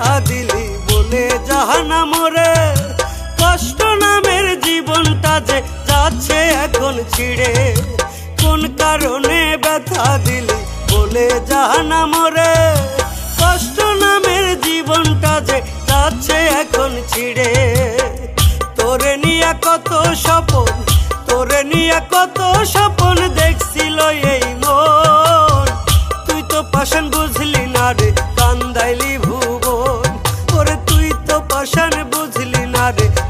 বলে জাহানা মোরে কষ্ট নামের জীবনটা যে যাচ্ছে এখন ছিড়ে। কোন কারণে ব্যথা দিলি বলে জাহানা মোরে কষ্ট নামের জীবনটা যে যাচ্ছে এখন ছিড়ে। তোরে নিয়ে কত স্বপন, তোরে নিয়ে কত স্বপন দেখছিল এই মন। তুই তো পাশান বুঝলি বুঝলি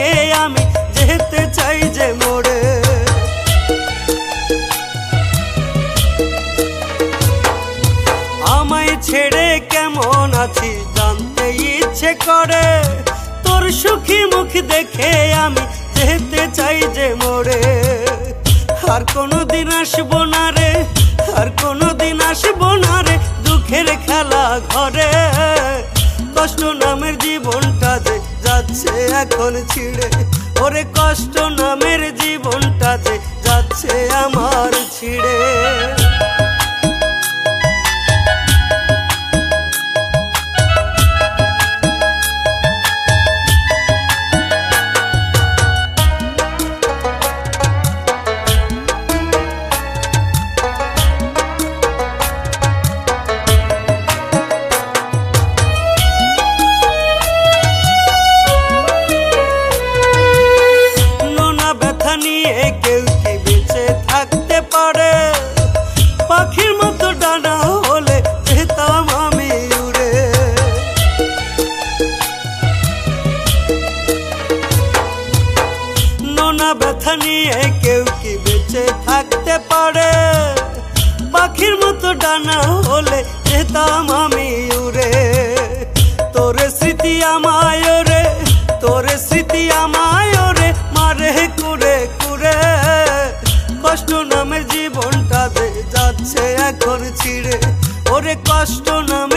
মুখ আমি যেতে চাই যে মোড়ে। আমায় ছেড়ে কেমন আছি জানতে ইচ্ছে করে। তোর সুখী মুখ দেখে আমি যেতে চাই যে মোড়ে। আর কোনোদিন আসব না রে, আর কোনোদিন আসব না রে দুঃখের খেলা ঘরে। কষ্ট নামের জীবনটা যে যাচ্ছে এখন ছিঁড়ে। ওরে কষ্ট নামের জীবনটা যে যাচ্ছে আমার নোনা ব্যথা নিয়ে কেউ কি বেঁচে থাকতে পারে? পাখির মতো ডানা হলে যেতাম আমি উড়ে। তোরে স্মৃতি আমায় রে তোরে স্মৃতি আমায় রে মারে কুরে কুরে কষ্ট নামের জীবনটা দে যাচ্ছে এখন ছিঁড়ে, ওরে কষ্ট নাম